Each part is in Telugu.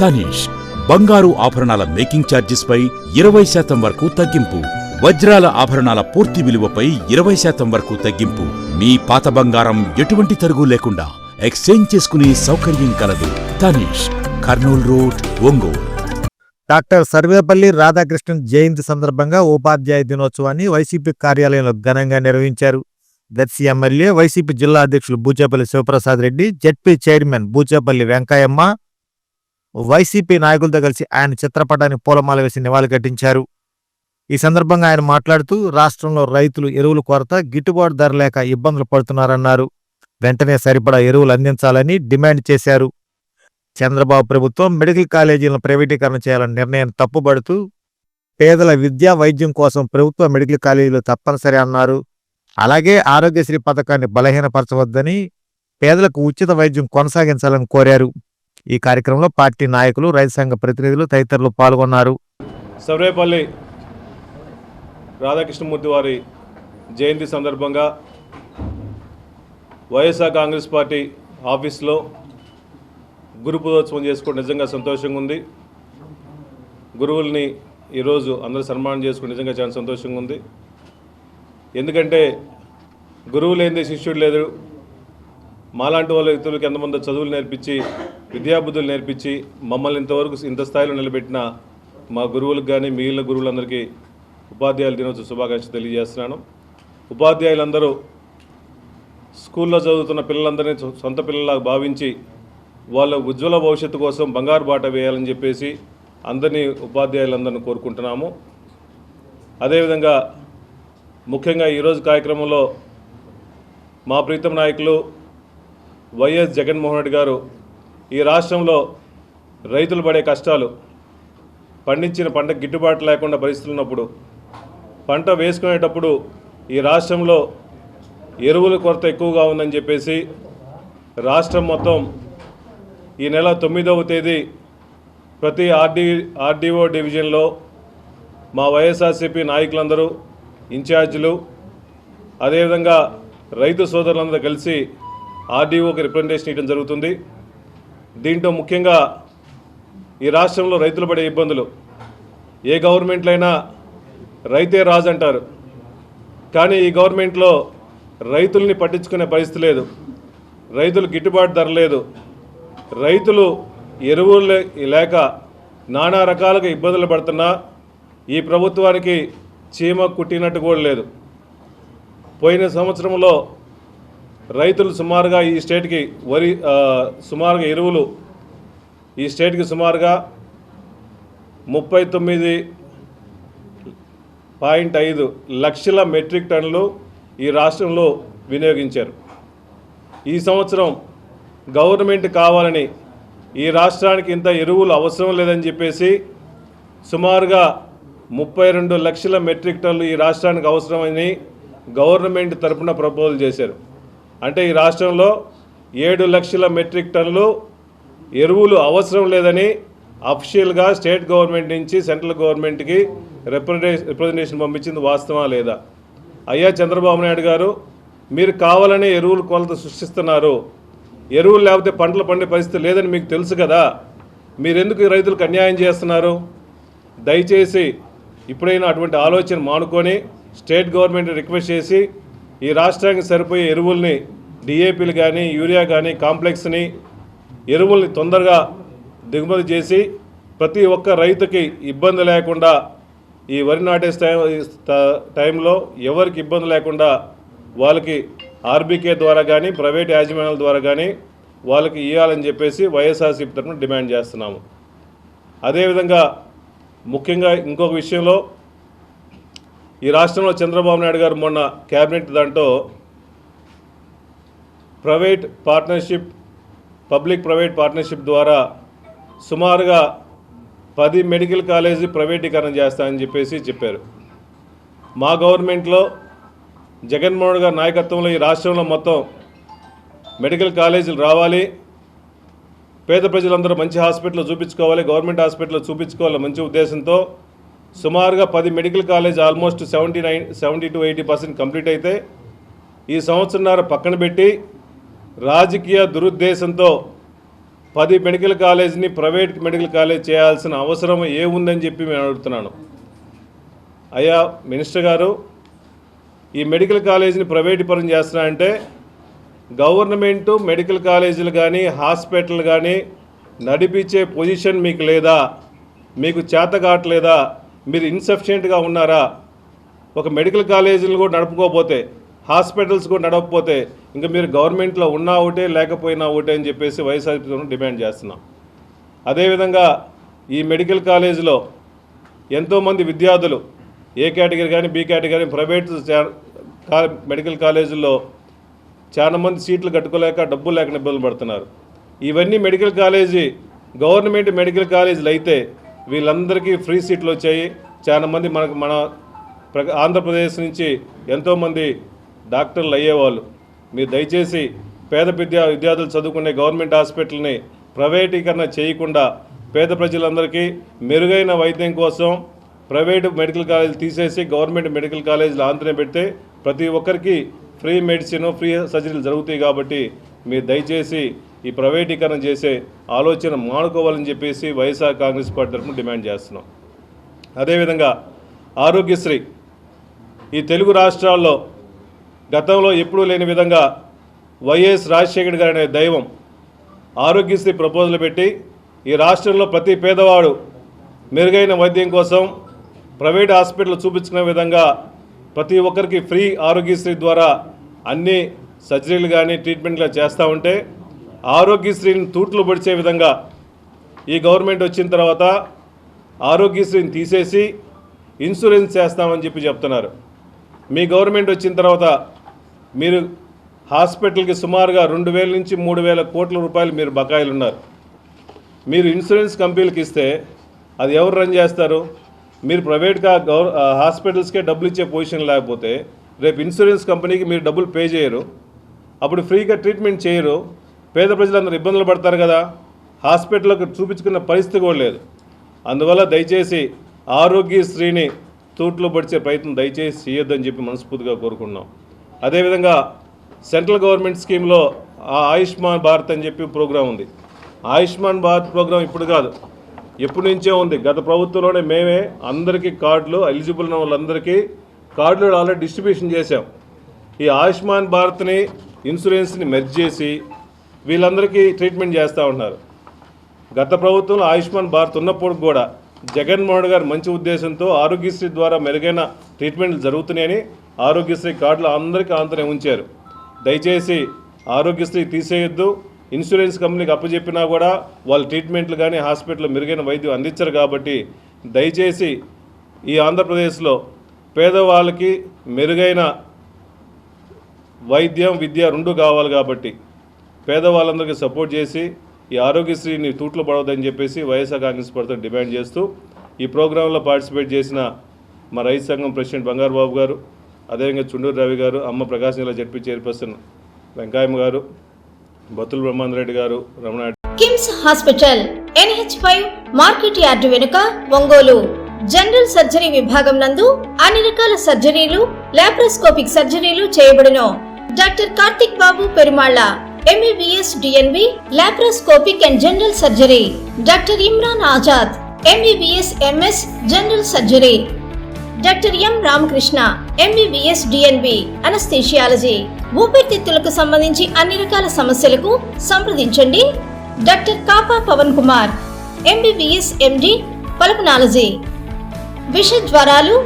తనీష్ బంగారు ఆభరణాల మేకింగ్ ఛార్జెస్పై ఇరవై శాతం వరకు తగ్గింపు వజ్రాల ఆభరణాల పూర్తి విలువపై ఇరవై శాతం వరకు తగ్గింపు. మీ పాత బంగారం ఎటువంటి తరుగు లేకుండా ఎక్స్చేంజ్ చేసుకునే సౌకర్యం కలదు. తనీష్ కర్నూల్ రోడ్ ఒంగోలు. డాక్టర్ సర్వేపల్లి రాధాకృష్ణన్ జయంతి సందర్భంగా ఉపాధ్యాయ దినోత్సవాన్ని వైసీపీ కార్యాలయంలో ఘనంగా నిర్వహించారు. దర్శి ఎమ్మెల్యే వైసీపీ జిల్లా అధ్యక్షులు Buchepalli Sivaprasad Reddy ZP chairman Buchepalli Venkayamma YCP నాయకులతో కలిసి ఆయన చిత్రపటానికి పూలమాల వేసి నివాళులర్పించారు ఈ సందర్భంగా ఆయన మాట్లాడుతూ రాష్ట్రంలో రైతులు ఎరువుల కొరత గిట్టుబాటు ధర లేక ఇబ్బందులు పడుతున్నారన్నారు. వెంటనే సరిపడా ఎరువులు అందించాలని డిమాండ్ చేశారు. చంద్రబాబు ప్రభుత్వం మెడికల్ కాలేజీలను ప్రైవేటీకరణ చేయాలని నిర్ణయం తప్పుబడుతూ పేదల విద్యా వైద్యం కోసం ప్రభుత్వ మెడికల్ కాలేజీలు తప్పనిసరి అన్నారు. అలాగే ఆరోగ్యశ్రీ పథకాన్ని బలహీనపరచవద్దని పేదలకు ఉచిత వైద్యం కొనసాగించాలని కోరారు. ఈ కార్యక్రమంలో పార్టీ నాయకులు రైతు సంఘ ప్రతినిధులు తదితరులు పాల్గొన్నారు. సర్వేపల్లి రాధాకృష్ణమూర్తి వారి జయంతి సందర్భంగా వైఎస్ఆర్ కాంగ్రెస్ పార్టీ ఆఫీస్లో గురు పూజోత్సవం చేసుకోవడం నిజంగా సంతోషంగా ఉంది. గురువుల్ని ఈరోజు అందరూ సన్మానం చేసుకోవడం నిజంగా చాలా సంతోషంగా ఉంది. ఎందుకంటే గురువు లేనిదే శిష్యుడు లేదు. మాలాంటి వాళ్ళ వ్యక్తులకు ఎంతమంది చదువులు నేర్పించి విద్యాబుద్ధులు నేర్పించి మమ్మల్ని ఇంతవరకు ఇంత స్థాయిలో నిలబెట్టిన మా గురువులకు కానీ మిగిలిన గురువులందరికీ ఉపాధ్యాయుల దినోత్సవ శుభాకాంక్షలు తెలియజేస్తున్నాను. ఉపాధ్యాయులందరూ స్కూల్లో చదువుతున్న పిల్లలందరినీ సొంత పిల్లలాగా భావించి వాళ్ళ ఉజ్వల భవిష్యత్తు కోసం బంగారు బాట వేయాలని చెప్పేసి అందరినీ ఉపాధ్యాయులందరినీ కోరుకుంటున్నాము. అదేవిధంగా ముఖ్యంగా ఈరోజు కార్యక్రమంలో మా ప్రీతం నాయకులు వైఎస్ జగన్మోహన్ రెడ్డి గారు ఈ రాష్ట్రంలో రైతులు పడే కష్టాలు పండించిన పంట గిట్టుబాటు లేకుండా పరిస్థితులు ఉన్నప్పుడు పంట వేసుకునేటప్పుడు ఈ రాష్ట్రంలో ఎరువుల కొరత ఎక్కువగా ఉందని చెప్పేసి రాష్ట్రం మొత్తం ఈ నెల తొమ్మిదవ తేదీ ప్రతి ఆర్డి ఆర్డీఓ డివిజన్లో మా వైఎస్ఆర్సీపీ నాయకులందరూ ఇన్ఛార్జీలు అదేవిధంగా రైతు సోదరులందరూ కలిసి ఆర్డీఓకి రిప్రజెంటేషన్ ఇవ్వడం జరుగుతుంది. దీంట్లో ముఖ్యంగా ఈ రాష్ట్రంలో రైతులు పడే ఇబ్బందులు. ఏ గవర్నమెంట్లో అయినా రైతే రాజు అంటారు. కానీ ఈ గవర్నమెంట్లో రైతుల్ని పట్టించుకునే పరిస్థితి లేదు. రైతులు గిట్టుబాటు ధర లేదు. రైతులు ఎరువులు లేక నానా రకాలుగా ఇబ్బందులు పడుతున్నా ఈ ప్రభుత్వానికి చీమ కుట్టినట్టు కూడా లేదు. పోయిన సంవత్సరంలో రైతులు సుమారుగా ఈ స్టేట్కి వరి సుమారుగా ఎరువులు ఈ స్టేట్కి సుమారుగా ముప్పై తొమ్మిది పాయింట్ ఐదు లక్షల మెట్రిక్ టన్నులు ఈ రాష్ట్రంలో వినియోగించారు. ఈ సంవత్సరం గవర్నమెంట్ కావాలని ఈ రాష్ట్రానికి ఇంత ఎరువులు అవసరం లేదని చెప్పేసి సుమారుగా ముప్పై రెండు లక్షల మెట్రిక్ టన్నులు ఈ రాష్ట్రానికి అవసరమని గవర్నమెంట్ తరపున ప్రపోజల్ చేశారు. అంటే ఈ రాష్ట్రంలో ఏడు లక్షల మెట్రిక్ టన్నులు ఎరువులు అవసరం లేదని అఫిషియల్గా స్టేట్ గవర్నమెంట్ నుంచి సెంట్రల్ గవర్నమెంట్కి రిప్రజెంటే రిప్రజెంటేషన్ పంపించింది వాస్తవా లేదా? అయ్యా చంద్రబాబు నాయుడు గారు మీరు కావాలనే ఎరువులు కొలత సృష్టిస్తున్నారు. ఎరువులు లేకపోతే పంటలు పండే పరిస్థితి లేదని మీకు తెలుసు కదా. మీరెందుకు రైతులకు అన్యాయం చేస్తున్నారు? దయచేసి ఇప్పుడైనా అటువంటి ఆలోచన మానుకొని స్టేట్ గవర్నమెంట్ రిక్వెస్ట్ చేసి ఈ రాష్ట్రానికి సరిపోయే ఎరువుల్ని డిఏపీలు కానీ యూరియా కానీ కాంప్లెక్స్ని ఎరువుల్ని తొందరగా దిగుమతి చేసి ప్రతి ఒక్క రైతుకి ఇబ్బంది లేకుండా ఈ వరి నాటే టైంలో ఎవరికి ఇబ్బంది లేకుండా వాళ్ళకి ఆర్బీకే ద్వారా కానీ ప్రైవేట్ యాజమాన్యాల ద్వారా కానీ వాళ్ళకి ఇవ్వాలని చెప్పేసి వైఎస్ఆర్సీపీ తరఫున డిమాండ్ చేస్తున్నాము. అదేవిధంగా ముఖ్యంగా ఇంకొక విషయంలో ఈ రాష్ట్రంలో చంద్రబాబు నాయుడు గారు మొన్న క్యాబినెట్ దాంట్లో private partnership public private partnership ద్వారా సుమారుగా పది మెడికల్ కాలేజీ ప్రైవేటీకరణ చేస్తామని చెప్పేసి చెప్పారు. మా గవర్నమెంట్లో జగన్మోహన్ గారి నాయకత్వంలో ఈ రాష్ట్రంలో మొత్తం మెడికల్ కాలేజీలు రావాలి. పేద ప్రజలందరూ మంచి హాస్పిటల్ చూపించుకోవాలి. గవర్నమెంట్ హాస్పిటల్ చూపించుకోవాలి మంచి ఉద్దేశంతో సుమారుగా పది medical college almost seventy nine seventy to eighty percent complete అయితే ఈ సంవత్సరంన్నర పక్కన పెట్టి రాజకీయ దురుద్దేశంతో పది మెడికల్ కాలేజ్ని ప్రైవేట్ మెడికల్ కాలేజ్ చేయాల్సిన అవసరం ఏముందని చెప్పి మేము అడుగుతున్నాను. అయ్యా మినిస్టర్ గారు ఈ మెడికల్ కాలేజీని ప్రైవేట్ పరం చేస్తున్నారంటే గవర్నమెంటు మెడికల్ కాలేజీలు కానీ హాస్పిటల్ కానీ నడిపించే పొజిషన్ మీకు లేదా? మీకు చేత కావట్లేదా మీరు ఇన్సఫిషియెంట్గా ఉన్నారా? ఒక మెడికల్ కాలేజీలు కూడా నడుపుకోకపోతే హాస్పిటల్స్ కూడా నడవకపోతే ఇంకా మీరు గవర్నమెంట్లో ఉన్నా ఒకటే లేకపోయినా ఒకటే అని చెప్పేసి వైఎస్ఆర్పీ డిమాండ్ చేస్తున్నాం. అదేవిధంగా ఈ మెడికల్ కాలేజీలో ఎంతోమంది విద్యార్థులు ఏ కేటగిరీ కానీ బి కేటగిరీ ప్రైవేట్ చా- మెడికల్ కాలేజీల్లో చాలా మంది సీట్లు కట్టుకోలేక డబ్బులు లేక ఇబ్బందులు పడుతున్నారు. ఇవన్నీ మెడికల్ కాలేజీ గవర్నమెంట్ మెడికల్ కాలేజీలు అయితే వీళ్ళందరికీ ఫ్రీ సీట్లు వచ్చాయి. చాలా మంది మనకు మన ప్ర- ఆంధ్రప్రదేశ్ నుంచి ఎంతోమంది డాక్టర్లు అయ్యేవాళ్ళు. మీరు దయచేసి పేద విద్యా విద్యార్థులు చదువుకునే గవర్నమెంట్ హాస్పిటల్ని ప్రైవేటీకరణ చేయకుండా పేద ప్రజలందరికీ మెరుగైన వైద్యం కోసం ప్రైవేటు మెడికల్ కాలేజ్ తీసేసి గవర్నమెంట్ మెడికల్ కాలేజీలు ఆంధ్రనే పెడితే ప్రతి ఒక్కరికి ఫ్రీ మెడిసిన్ ఫ్రీ సర్జరీలు జరుగుతాయి కాబట్టి మీరు దయచేసి ఈ ప్రైవేటీకరణ చేసే ఆలోచన మానుకోవాలని చెప్పేసి వైఎస్ఆర్ కాంగ్రెస్ పార్టీ తరఫున డిమాండ్ చేస్తున్నాం. అదేవిధంగా ఆరోగ్యశ్రీ. ఈ తెలుగు రాష్ట్రాల్లో గతంలో ఎప్పుడూ లేని విధంగా వైఎస్ రాజశేఖర్ గారు అనే దైవం ఆరోగ్యశ్రీ ప్రపోజల్ పెట్టి ఈ రాష్ట్రంలో ప్రతి పేదవాడు మెరుగైన వైద్యం కోసం ప్రైవేట్ హాస్పిటల్ చూపించుకునే విధంగా ప్రతి ఒక్కరికి ఫ్రీ ఆరోగ్యశ్రీ ద్వారా అన్ని సర్జరీలు కానీ ట్రీట్మెంట్లు చేస్తూ ఉంటే ఆరోగ్యశ్రీని తూట్లు పొడిచే విధంగా ఈ గవర్నమెంట్ వచ్చిన తర్వాత ఆరోగ్యశ్రీని తీసేసి ఇన్సూరెన్స్ చేస్తామని చెప్పి చెప్తున్నారు. మీ గవర్నమెంట్ వచ్చిన తర్వాత మీరు హాస్పిటల్కి సుమారుగా రెండు వేల నుంచి మూడు వేల కోట్ల రూపాయలు మీరు బకాయిలు ఉన్నారు మీరు ఇన్సూరెన్స్ కంపెనీలకు ఇస్తే అది ఎవరు రన్ చేస్తారు? మీరు ప్రైవేట్గా గవర్ హాస్పిటల్స్కే డబ్బులు ఇచ్చే పొజిషన్ లేకపోతే రేపు ఇన్సూరెన్స్ కంపెనీకి మీరు డబ్బులు పే చేయరు. అప్పుడు ఫ్రీగా ట్రీట్మెంట్ చేయరు. పేద ప్రజలందరూ ఇబ్బందులు పడతారు కదా. హాస్పిటల్కి చూపించుకున్న పరిస్థితి కూడా లేదు. అందువల్ల దయచేసి ఆరోగ్యశ్రీని తూట్లో పడిచే ప్రయత్నం దయచేసి చేయొద్దని చెప్పి మనస్ఫూర్తిగా కోరుకున్నాం అదేవిధంగా సెంట్రల్ గవర్నమెంట్ స్కీమ్లో ఆ ఆయుష్మాన్ భారత్ అని చెప్పి ప్రోగ్రాం ఉంది. ఆయుష్మాన్ భారత్ ప్రోగ్రాం ఇప్పుడు కాదు. ఎప్పటి నుంచే ఉంది. గత ప్రభుత్వంలోనే మేమే అందరికీ కార్డులు ఎలిజిబుల్ ఉన్న వాళ్ళందరికీ కార్డులు ఆల్రెడీ డిస్ట్రిబ్యూషన్ చేశాం. ఈ ఆయుష్మాన్ భారత్ని ఇన్సూరెన్స్ని మెర్జ్ చేసి వీళ్ళందరికీ ట్రీట్మెంట్ చేస్తూ ఉన్నారు. గత ప్రభుత్వంలో ఆయుష్మాన్ భారత్ ఉన్నప్పుడు కూడా జగన్మోహన్ గారు మంచి ఉద్దేశంతో ఆరోగ్యశ్రీ ద్వారా మెరుగైన ట్రీట్మెంట్లు జరుగుతున్నాయని ఆరోగ్యశ్రీ కార్డులు అందరికీ ఆంతనే ఉంచారు. దయచేసి ఆరోగ్యశ్రీ తీసేయొద్దు. ఇన్సూరెన్స్ కంపెనీకి అప్పచెప్పినా కూడా వాళ్ళ ట్రీట్మెంట్లు కానీ హాస్పిటల్లో మెరుగైన వైద్యం అందించరు కాబట్టి దయచేసి ఈ ఆంధ్రప్రదేశ్లో పేదవాళ్ళకి మెరుగైన వైద్యం విద్య రెండు కావాలి కాబట్టి పేదవాళ్ళందరికీ సపోర్ట్ చేసి ఈ ఆరోగ్యశ్రీని తూట్లు పడవద్దని చెప్పేసి వైఎస్ఆర్ కాంగ్రెస్ పార్టీ డిమాండ్ చేస్తూ ఈ ప్రోగ్రాంలో పార్టిసిపేట్ చేసిన మా రైతు సంఘం ప్రెసిడెంట్ బంగారు బాబు గారు అదేవిధంగా చుండూరు రవి గారు అమ్మ ప్రకాశం జిల్లా జడ్పీ చైర్పర్సన్ వెంకాయమ్మ గారు బత్తుల బ్రహ్మాందర్ రెడ్డి గారు Ramana KIMS hospital NH five market yard వెనుక ఒంగోలు. జనరల్ సర్జరీ విభాగం నందు అన్ని రకాల సర్జరీలు లాప్రోస్కోపిక్ సర్జరీలు చేయబడును. Doctor Karthik Babu Perumalla. MBBS DNB laparoscopic and general surgery doctor Imran Azad MBBS MS general surgery doctor M Ramakrishna MBBS DNB anaesthesiology ఊపిరితిత్తులకు సంబంధించి అన్ని రకాల సమస్యలకు సంప్రదించండి. Doctor Kapa Pavan Kumar MBBS MD pulmonology విష జ్వరాలు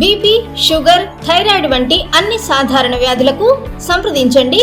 బీపీ షుగర్ థైరాయిడ్ వంటి అన్ని సాధారణ వ్యాధులకు సంప్రదించండి.